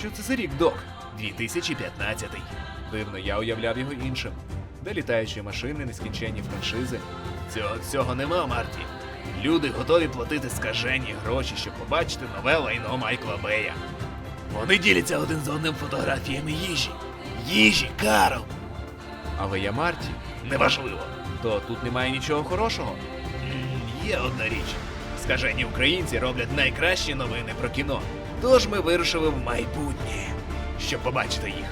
Що це за рік, док? 2015. Дивно, я уявляв його іншим. Де літаючі машини, нескінченні франшизи. Цього всього нема, Марті. Люди готові платити скажені гроші, щоб побачити нове лайно Майкла Бея. Вони діляться один з одним фотографіями їжі. Їжі, Карл! Але я Марті. Неважливо. То тут немає нічого хорошого? Є одна річ. Скажені українці роблять найкращі новини про кіно. Тож ми вирушили в майбутнє, щоб побачити їх.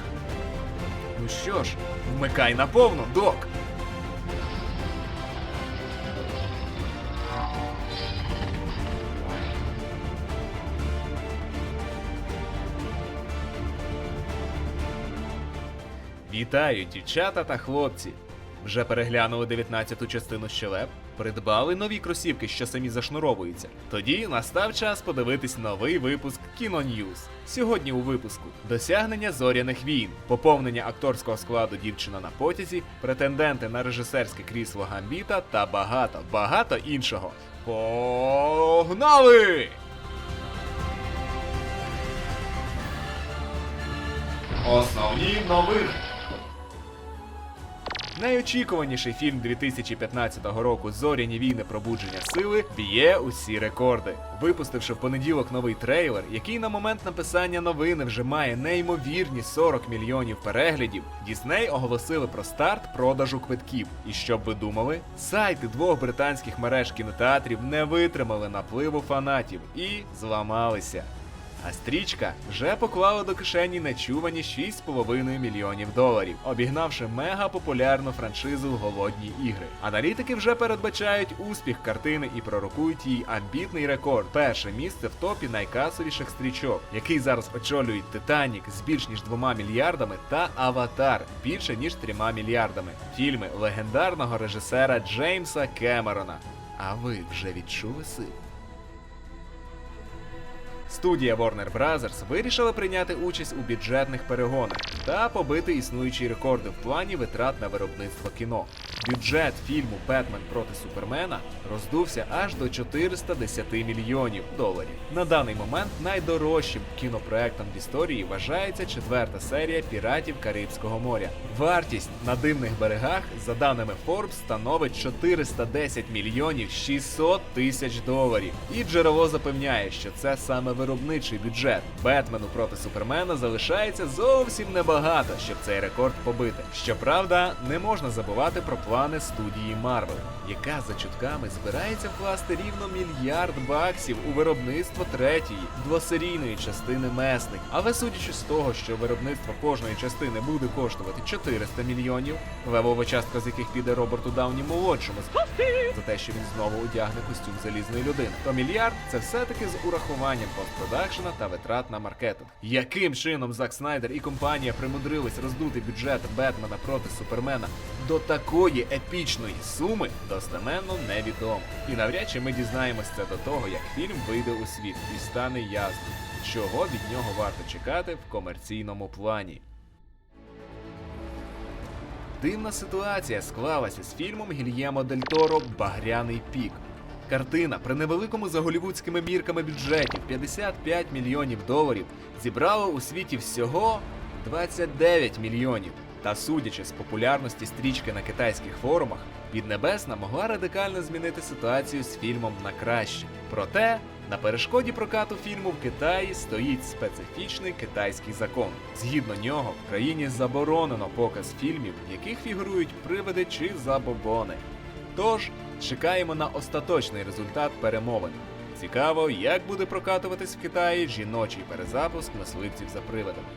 Ну що ж, вмикай наповну, док. Вітаю, дівчата та хлопці! Вже переглянули 19-ту частину щелеп, придбали нові кросівки, що самі зашнуровуються. Тоді настав час подивитись новий випуск Кіно Ньюз. Сьогодні у випуску досягнення зоряних війн, поповнення акторського складу дівчина на потязі, претенденти на режисерське крісло Гамбіта та багато, багато іншого. Погнали! Основні новини. Найочікуваніший фільм 2015 року Зоряні війни пробудження сили б'є усі рекорди, випустивши в понеділок новий трейлер, який на момент написання новини вже має неймовірні 40 мільйонів переглядів. Дісней оголосили про старт продажу квитків. І щоб ви думали, сайти двох британських мереж кінотеатрів не витримали напливу фанатів і зламалися. А стрічка вже поклала до кишені нечувані 6,5 мільйонів доларів, обігнавши мега популярну франшизу Голодні ігри. Аналітики вже передбачають успіх картини і пророкують їй амбітний рекорд. Перше місце в топі найкасовіших стрічок, який зараз очолюють Титанік з більш ніж двома мільярдами та Аватар більше ніж трьома мільярдами. Фільми легендарного режисера Джеймса Кемерона. А ви вже відчули силу? Студія Warner Bros. вирішила прийняти участь у бюджетних перегонах та побити існуючі рекорди в плані витрат на виробництво кіно. Бюджет фільму Бетмен проти Супермена роздувся аж до 410 мільйонів доларів. На даний момент найдорожчим кінопроектом в історії вважається четверта серія Піратів Карибського моря. Вартість на дивних берегах, за даними Forbes, становить 410 мільйонів 600 тисяч доларів. І джерело запевняє, що це саме виробничий бюджет. Бетмену проти Супермена залишається зовсім небагато, щоб цей рекорд побити. Щоправда, не можна забувати про плани студії Marvel, яка за чутками збирається вкласти рівно мільярд баксів у виробництво третьої двосерійної частини месник. Але судячи з того, що виробництво кожної частини буде коштувати 400 мільйонів, левова частка з яких піде Роберту Дауні молодшому за те, що він знову одягне костюм залізної людини, то мільярд це все-таки з урахуванням постпродакшена та витрат на маркетинг. Яким чином Зак Снайдер і компанія примудрились роздути бюджет Бетмена проти Супермена до такої епічної суми, достеменно невідомо. І навряд чи ми дізнаємось це до того, як фільм вийде у світ і стане ясно, чого від нього варто чекати в комерційному плані. Дивна ситуація склалася з фільмом Гільємо Дель Торо Багряний пік. Картина при невеликому за голівудськими мірками бюджеті 55 мільйонів доларів зібрала у світі всього 29 мільйонів. Та судячи з популярності стрічки на китайських форумах, Піднебесна могла радикально змінити ситуацію з фільмом на краще. Проте на перешкоді прокату фільму в Китаї стоїть специфічний китайський закон. Згідно нього, в країні заборонено показ фільмів, в яких фігурують привиди чи забобони. Тож чекаємо на остаточний результат перемовин. Цікаво, як буде прокатуватись в Китаї жіночий перезапуск мисливців за привидами.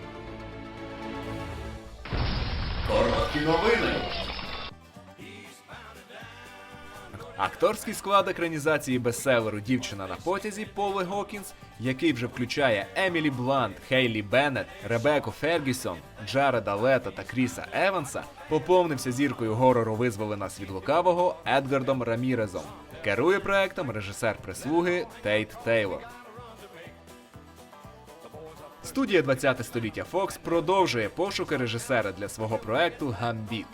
Короткі новини. Акторський склад екранізації бестселеру Дівчина на потязі Поли Гокінс, який вже включає Емілі Блант, Хейлі Беннет, Ребеку Фергюсон, Джареда Лето та Кріса Еванса, поповнився зіркою горору «Визволи нас від лукавого Едгардом Рамірезом. Керує проектом режисер прислуги Тейт Тейлор. Студія 20 століття Fox продовжує пошуки режисера для свого проекту Гамбіт.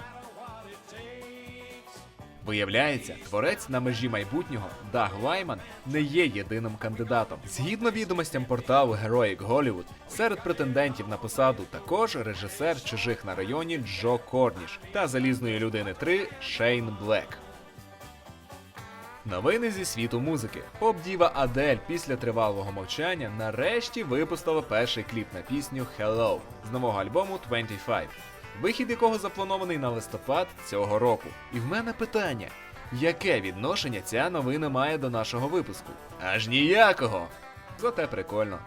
Виявляється, творець на межі майбутнього Даг Лайман не є єдиним кандидатом. Згідно відомостям порталу Heroic Hollywood, серед претендентів на посаду також режисер чужих на районі Джо Корніш та залізної людини 3 Шейн Блек. Новини зі світу музики. Поп-діва Адель після тривалого мовчання нарешті випустила перший кліп на пісню Hello з нового альбому 25, вихід якого запланований на листопад цього року. І в мене питання: яке відношення ця новина має до нашого випуску? Аж ніякого! Зате прикольно.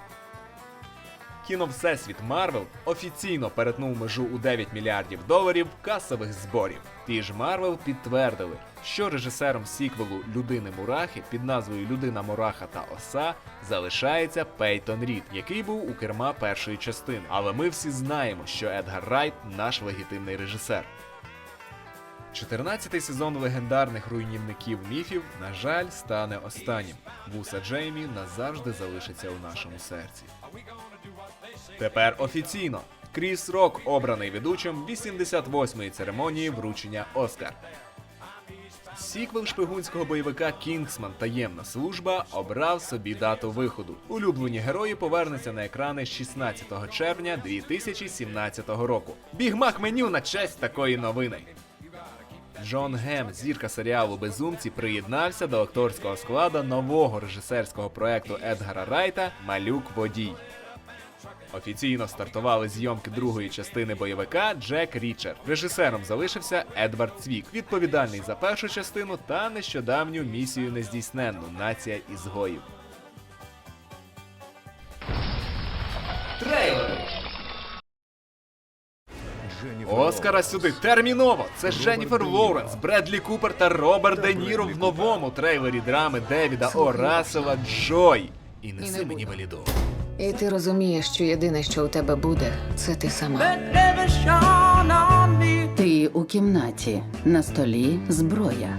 Кіно Всесвіт Марвел офіційно перетнув межу у 9 мільярдів доларів касових зборів. Ті ж Марвел підтвердили, що режисером сіквелу Людини Мурахи під назвою Людина Мураха та Оса залишається Пейтон Рід, який був у керма першої частини. Але ми всі знаємо, що Едгар Райт наш легітимний режисер. 14-й сезон легендарних руйнівників міфів, на жаль, стане останнім. Вуса Джеймі назавжди залишиться у нашому серці. Тепер офіційно. Кріс Рок обраний ведучим 88-ї церемонії вручення Оскар. Сіквел шпигунського бойовика Кінгсман Таємна служба обрав собі дату виходу. Улюблені герої повернуться на екрани 16 червня 2017 року. Бігмак меню на честь такої новини. Джон Гем, зірка серіалу Безумці, приєднався до акторського складу нового режисерського проекту Едгара Райта Малюк Водій. Офіційно стартували зйомки другої частини бойовика Джек Річер. Режисером залишився Едвард Цвік, відповідальний за першу частину та нещодавню місію нездійсненну Нація ізгоїв. Трейлери! Оскара сюди терміново! Це Дженніфер Лоуренс, Бредлі Купер та Роберт Де Ніро в новому трейлері драми Девіда О. Рассела Джой. І неси не мені буду. І ти розумієш, що єдине, що у тебе буде, це ти сама. Ти у кімнаті, на столі зброя.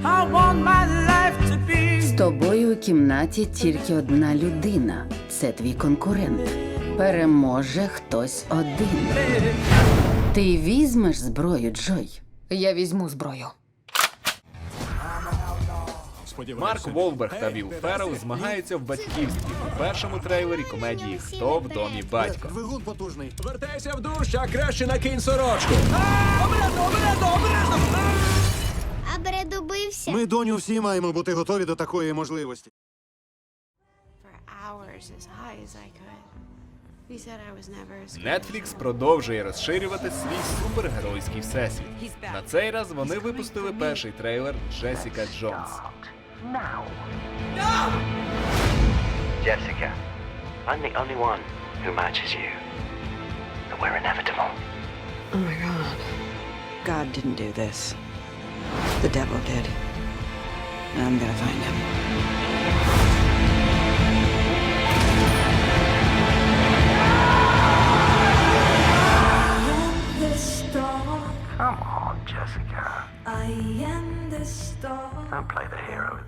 З тобою у кімнаті тільки одна людина. Це твій конкурент. Переможе хтось один. Ти візьмеш зброю, Джой. Я візьму зброю. Марк Волберг та Вілл Феррел змагаються в батьківстві у першому трейлері комедії Хто в домі батько. Двигун потужний. Вертайся в душ, а краще накинь сорочку. А Бред убився. Ми, доню, всі маємо бути готові до такої можливості. Netflix продовжує розширювати свій супергеройський всесвіт. На цей раз вони випустили перший трейлер Джесіка Джонс. Jessica, I'm the only one who matches you. But we're inevitable. Oh my god. God didn't do this. The devil did. And I'm gonna find him. Come on, Jessica. I am the star. Don't play the hero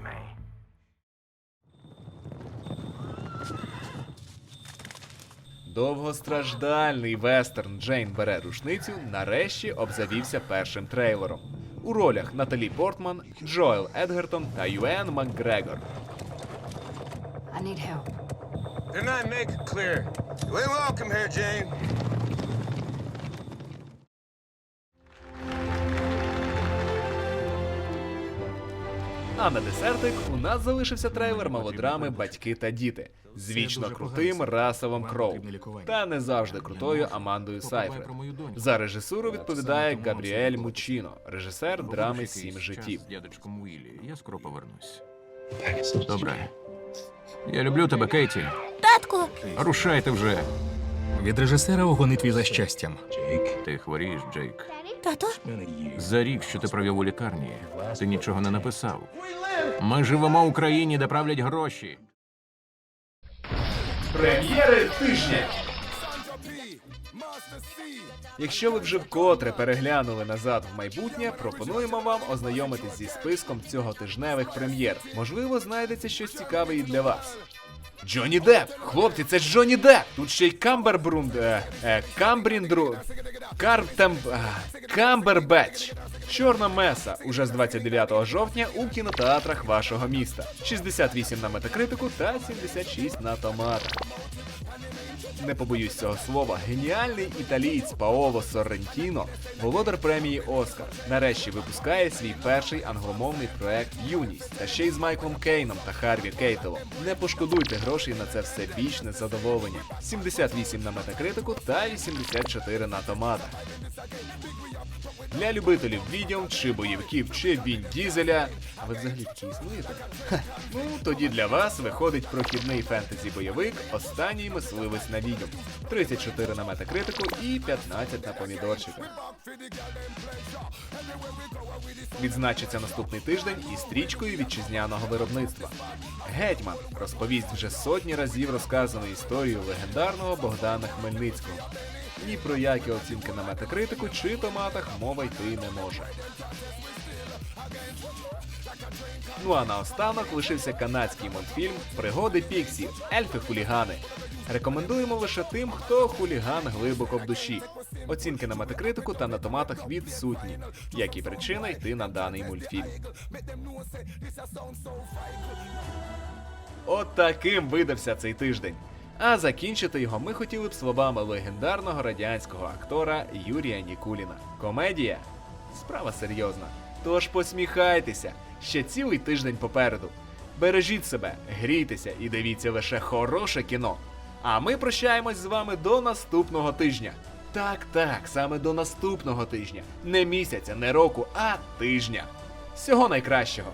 Довгостраждальний вестерн Джейн бере рушницю нарешті обзавівся першим трейлером. У ролях Наталі Портман, Джоел Едгертон та Юен Макгрегор. I need help. Clear. You ain't welcome here, Jane. А на десертик у нас залишився трейлер мелодрами Батьки та діти з вічно крутим Расовим Кроу та не завжди крутою Амандою Сайфред. За режисуру відповідає Габріель Мучіно, режисер драми Сім життів. З дядечком Я скоро повернусь. Добре. Я люблю тебе, Кейті. Татку, Рушайте вже. Від режисера у гонитві за щастям. Ти хворієш, Джейк. Тато, За рік, що ти провів у лікарні, ти нічого не написав. Ми живемо в країні, де правлять гроші. Прем'єри тижня. Якщо ви вже вкотре переглянули назад в майбутнє, пропонуємо вам ознайомитись зі списком цього тижневих прем'єр. Можливо, знайдеться щось цікаве і для вас. Джонні Деп, Хлопці, це ж Джонні Деп. Тут ще й Камбербрунд... Е, е, Камбріндру... Карптем... е, Камбербетч. Чорна меса уже з 29 жовтня у кінотеатрах вашого міста. 68 на метакритику та 76 на томатах. Не побоюсь цього слова, геніальний італієць Паоло Соррентіно, володар премії Оскар, нарешті випускає свій перший англомовний проект Юність, та ще й з Майклом Кейном та Харві Кейтелом. Не пошкодуйте грошей на це все бічне задоволення. 78 на метакритику та 84 на томатах. Для любителів відьом чи бойовиків, чи Він Дізеля. А ви взагалі такі існуєте? Ну, тоді для вас виходить прохідний фентезі-бойовик Останній мисливець на відьом. 34 на метакритику і 15 на помідорчиках. Відзначиться наступний тиждень і стрічкою вітчизняного виробництва. Гетьман розповість вже сотні разів розказану історію легендарного Богдана Хмельницького. Ні про які оцінки на метакритику чи томатах мова йти не може. Ну а наостанок лишився канадський мультфільм Пригоди Піксі Ельфи-хулігани. Рекомендуємо лише тим, хто хуліган глибоко в душі. Оцінки на метакритику та на томатах відсутні, як і причина йти на даний мультфільм. От видався цей тиждень. А закінчити його ми хотіли б словами легендарного радянського актора Юрія Нікуліна. Комедія справа серйозна. Тож посміхайтеся, ще цілий тиждень попереду. Бережіть себе, грійтеся і дивіться лише хороше кіно. А ми прощаємось з вами до наступного тижня. Так, так, саме до наступного тижня. Не місяця, не року, а тижня. Всього найкращого.